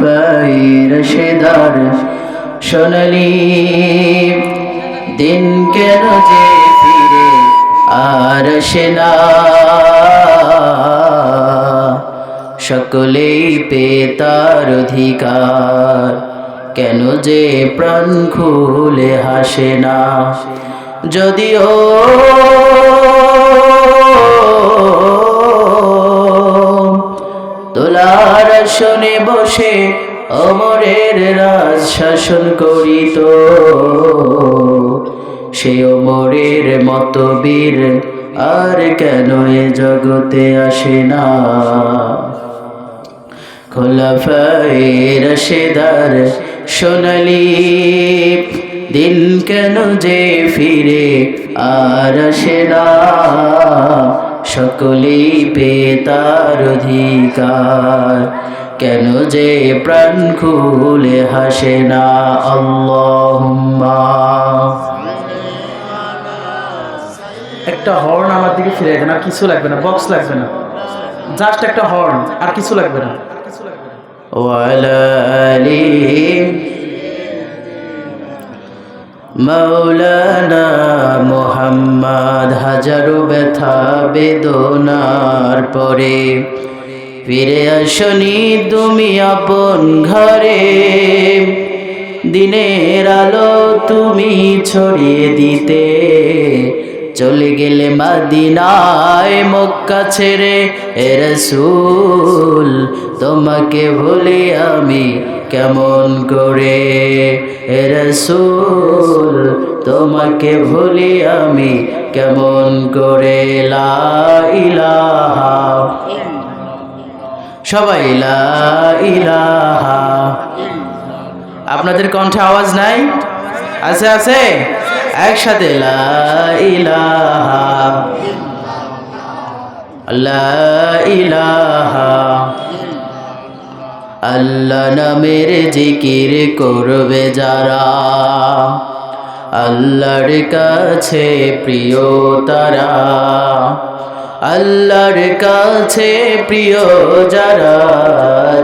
খোলাফাই রশেদার সোনালি দিন কেন যে ফিরে আর সেনা সকলেই পেতার অধিকার, কেন যে প্রাণ খুলে হাসে না। যদিও শোনে বসে অমরের রাজ শাসন করিত। সে অমরের মতো বীর আর কেন এ জগতে আসে না? খোলাফায়ে রশেদার সোনালি, দিন কেন যে ফিরে আর না? সকলেই পেতার অধিকার। কেন যে প্রাণ খুলে হাসে না? আল্লাহুম্মা। একটা হর্ন আমার দিকে ফিরে গেছে না কিছু লাগবে না বক্স লাগবে না। জাস্ট একটা হর্ন আর কিছু লাগবে না। ওয়ালা আলী মৌলানা মোহাম্মদ হাজারো ব্যথা বেদনার পরে ফিরে আসনি তুমি আপন ঘরে। দিনের আলো তুমি ছড়িয়ে দিতে। চলে গেলে মাদিনায় মক্কা ছেড়ে, এ রসুল, তোমাকে ভুলি আমি কেমন করে? এ রসুল, তোমাকে ভুলি আমি কেমন করে? লা ইলাহা সবাই আপনাদের কণ্ঠে আওয়াজ নাই? আছে আছে? একসাথে আল্লাহ নামের জিকির করবে যারা। আল্লাহর কাছে প্রিয় তারা। আল্লাহর কাছে প্রিয় যারা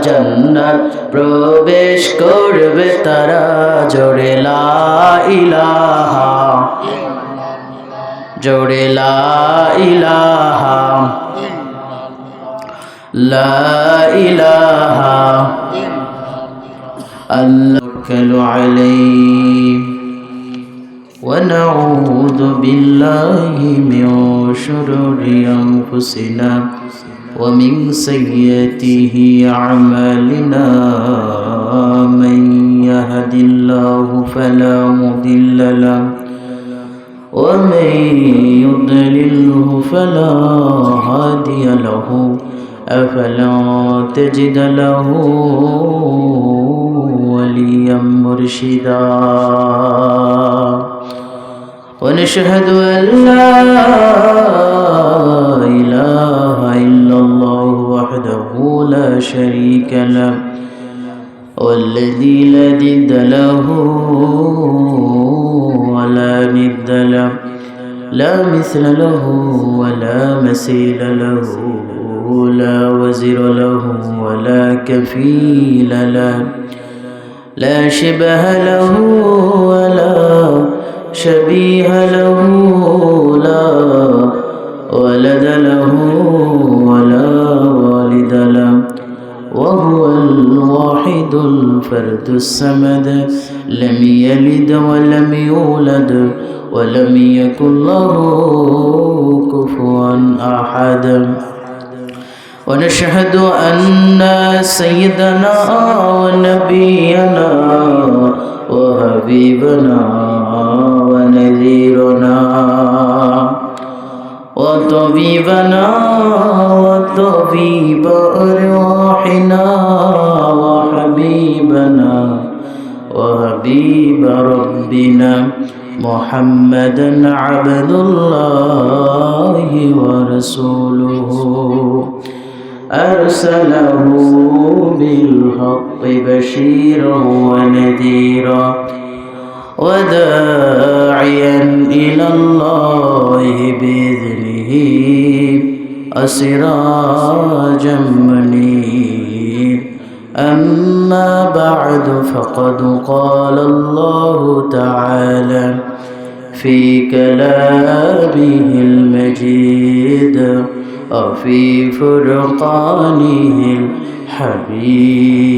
জান্নাত প্রবেশ করবে তারা জোরে লা ইলাহা, জোরে লা ইলাহা লা ইলাহা। আল্লাহ খেলো আলাইহি। ونعوذ بالله من شرور أنفسنا ومن سيئاته أعمالنا. من يهد الله فلا مضل له ومن يضلله فلا هادي له. أفلا تجد له وليا مرشدا. ونشهد أن لا إله إلا الله وحده لا شريك له والذي لا ضد له ولا ند له لا مثل له ولا مثيل له لا وزر له ولا كفيل له لا شبه له ولا شبيه له لا ولد له ولا والد له. وهو الواحد الفرد الصمد. لم يلد ولم يولد ولم يكن له كفوا أحد. ونشهد أن سيدنا ونبينا وحبيبنا ونذيرنا وطبيبنا وطبيب أرواحنا وحبيبنا وحبيب ربنا محمدا عبد الله ورسوله أرسله بالحق بشيرا ونذيرا وداعيا إلى الله بإذنه أسراجا منير أما بعد فقد قال الله تعالى في كلامه المجيد وفي فرقانه الحميد.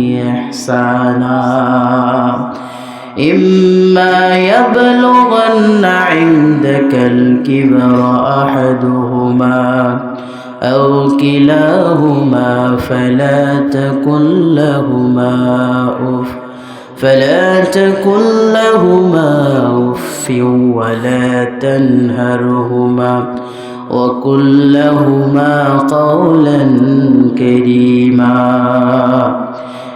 إحسانا. إما يبلغن عندك الكبر أحدهما أو كلاهما فلا تكن لهما أف فلا تكن لهما أف ولا تنهرهما. وقل لهما قولا كريما.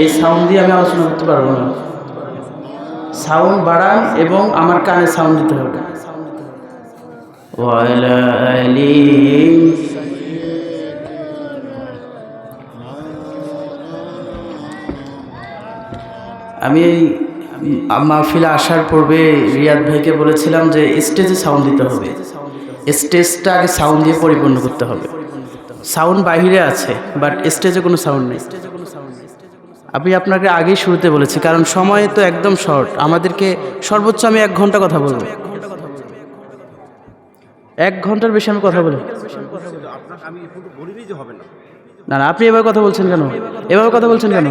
এই সাউন্ড দিয়ে আমি আলোচনা করতে পারব না। সাউন্ড বাড়ান এবং আমার কানে সাউন্ড দিতে হবে। আমি মাহফিলে আসার পূর্বে রিয়াদ ভাইকে বলেছিলাম যে স্টেজে সাউন্ড দিতে হবে। স্টেজটা আগে সাউন্ড দিয়ে পরিপূর্ণ করতে হবে। সাউন্ড বাহিরে আছে বাট স্টেজে কোনো সাউন্ড নেই। স্টেজে কোনো সাউন্ড আমি আপনাকে আগেই শুরুতে বলেছি কারণ সময় তো একদম শর্ট আমাদেরকে সর্বোচ্চ আমি এক ঘণ্টা কথা বলব। এক ঘণ্টার বেশি আমি কথা বলি। না না আপনি এবার কথা বলছেন কেন? এভাবে কথা বলছেন কেন?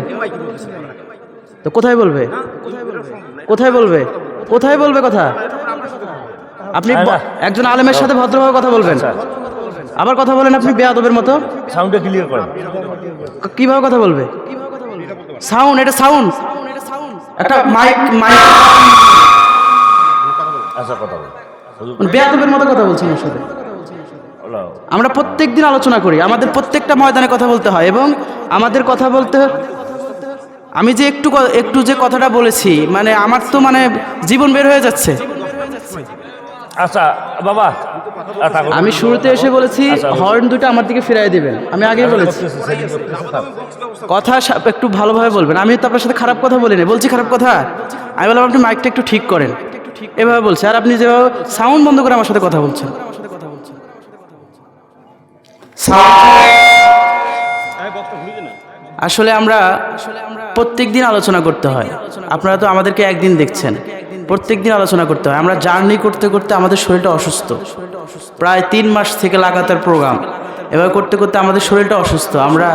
তো কোথায় বলবে? কোথায় বলবে? কোথায় বলবে কথা? আপনি একজন আলেমের সাথে ভদ্রভাবে কথা বলবেন। আবার কথা বলেন আপনি বেয়াদবের মতো। সাউন্ডটা ক্লিয়ার করেন। কীভাবে কথা বলবে? সাউন্ড এটা সাউন্ড। একটা মাইক মাইক। আচ্ছা কথা মানে বেয়াদবের মতো কথা বলছেন ওর সাথে। আমরা প্রত্যেক দিন আলোচনা করি আমাদের প্রত্যেকটা ময়দানে কথা বলতে হয় এবং আমাদের কথা বলতে আমি যে একটু একটু যে কথাটা বলেছি মানে আমার তো মানে জীবন বের হয়ে যাচ্ছে। আচ্ছা বাবা আমি শুরুতে এসে বলেছি হর্ন দুটো আমার দিকে ফিরাই দিবেন। আমি আগেই বলেছি। থাক। কথা একটু ভালোভাবে বলবেন। আমি তো আপনার সাথে খারাপ কথা বলি না বলছি খারাপ কথা। আমি বললাম আপনি মাইকটা একটু ঠিক করেন। এভাবে বলছে। আর আপনি যেভাবে সাউন্ড বন্ধ করে আমার সাথে কথা বলছেন। আসলে আমরা প্রত্যেক দিন আলোচনা করতে হয়। আপনারা তো আমাদেরকে একদিন দেখছেন। প্রত্যেক দিন আলোচনা করতে হয়। আমরা জার্নি করতে করতে আমাদের শরীরটা অসুস্থ। প্রায় তিন মাস থেকে লাগাতার প্রোগ্রাম এবার করতে করতে আমাদের শরীরটা অসুস্থ। আমরা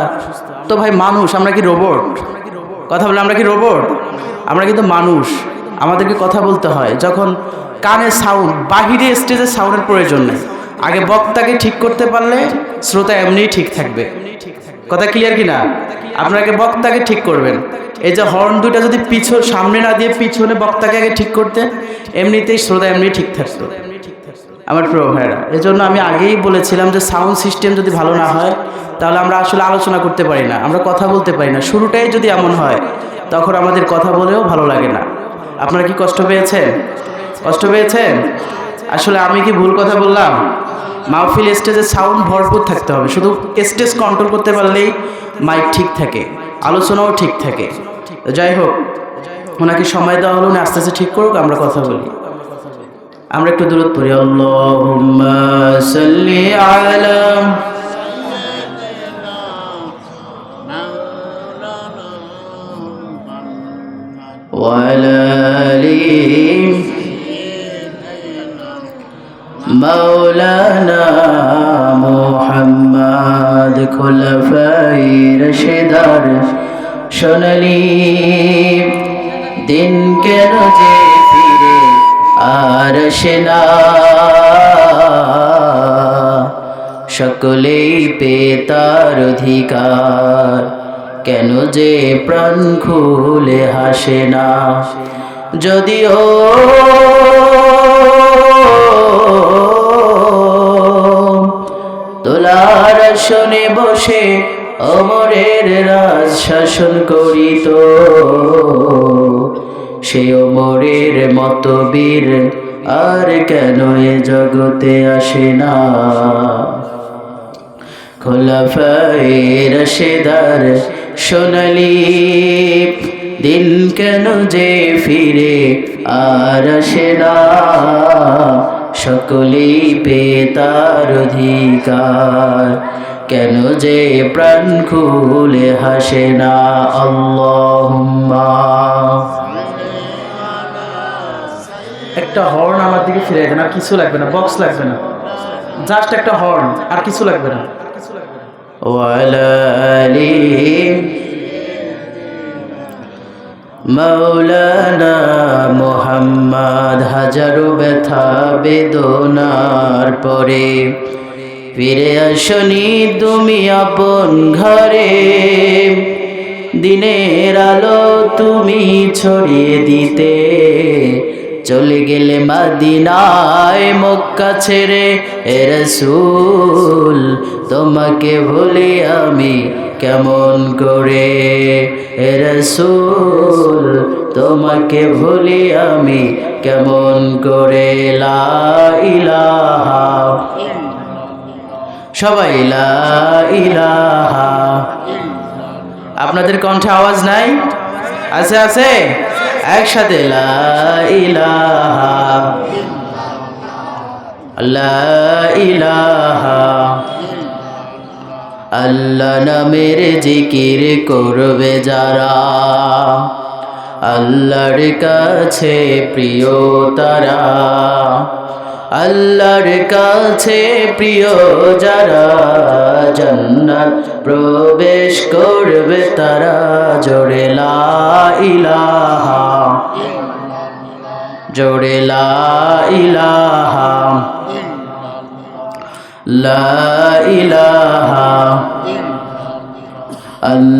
তো ভাই মানুষ, আমরা কি রোবট কথা বলে আমরা কি রোবট আমরা কিন্তু মানুষ। আমাদেরকে কথা বলতে হয়। যখন কানে সাউন্ড বাহিরে স্টেজে সাউন্ডের প্রয়োজন নেই। আগে বক্তাকে ঠিক করতে পারলে শ্রোতা এমনিই ঠিক থাকবে। কথা ক্লিয়ার কি না আপনাকে বক্তাকে ঠিক করবেন। এই যে হর্ন দুটা যদি পিছন, সামনে না দিয়ে পিছনে বক্তাকে আগে ঠিক করতে, এমনিতেই শ্রোতা এমনি ঠিক থাকতো। আমার প্রিয় ভাইরা এই জন্য আমি আগেই বলেছিলাম যে সাউন্ড সিস্টেম যদি ভালো না হয়, তাহলে আমরা আসলে আলোচনা করতে পারি না, আমরা কথা বলতে পারি না। শুরুটাই যদি এমন হয়, তখন আমাদের কথা বলেও ভালো লাগে না। আপনারা কি কষ্ট পেয়েছেন? কষ্ট পেয়েছেন? আসলে আমি কি ভুল কথা বললাম? মাহফিল স্টেজে সাউন্ড ভরপুর থাকতে হবে, শুধু স্টেজ কন্ট্রোল করতে পারলেই মাইক ঠিক থাকে, আলোচনাও ঠিক থাকে। যাই হোক, ওনাকে সময় দেওয়া হলো, উনি আস্তে আস্তে ঠিক করুক, আমরা কথা বলি। আমরা একটু দূরত পড়ি আল্লাহুম্মা সাল্লি আলা وعلى آله مولانا محمد خلفاء رشدار সোনালি দিন কেন যে ফিরে আর আসে না। সকলেই পেতার অধিকার। কেন যে প্রাণ খুলে হাসে না। যদিও তোলার শোনে বসে অমরের রাজ শাসন করিত। সে অমরের মতো বীর, আর কেন এ জগতে আসে না? খোলাফায়ের সেদার সোনালি, দিন কেন যে ফিরে আর আসে না? সকলেই পেতার অধিকার, কেন যে প্রাণ খুলে হাসে না? আল্লাহুম্মা একটা হর্ন আমার দিকে ফিরে দেন, আর কিছু লাগবে না বক্স লাগবে না। জাস্ট একটা হর্ন আর কিছু লাগবে না। মৌলানা মোহাম্মদ হাজারো ব্যথা বেদনার পরে ফিরে আসনি তুমি আপন ঘরে। দিনের আলো তুমি ছড়িয়ে দিতে চলে গেলে মাদিনায় মক্কা ছেড়ে, এ রসুল, তোমাকে ভুলি আমি কেমন করে? এ রসুল, তোমাকে ভুলি আমি কেমন করে? লা ইলাহা সবাই লা ইলাহা। আপনাদের কণ্ঠে আওয়াজ নাই? আছে আছে? একসাথে আল্লাহ নামের জিকির করবে যারা আল্লাহর কাছে প্রিয় তারা আল্লাহর কাছে প্রিয় যারা জান্নাত প্রবেশ করবে তারা জোরে লা ইলাহা, জোরে লা ইলাহা লা ইলাহা, আল্লাহ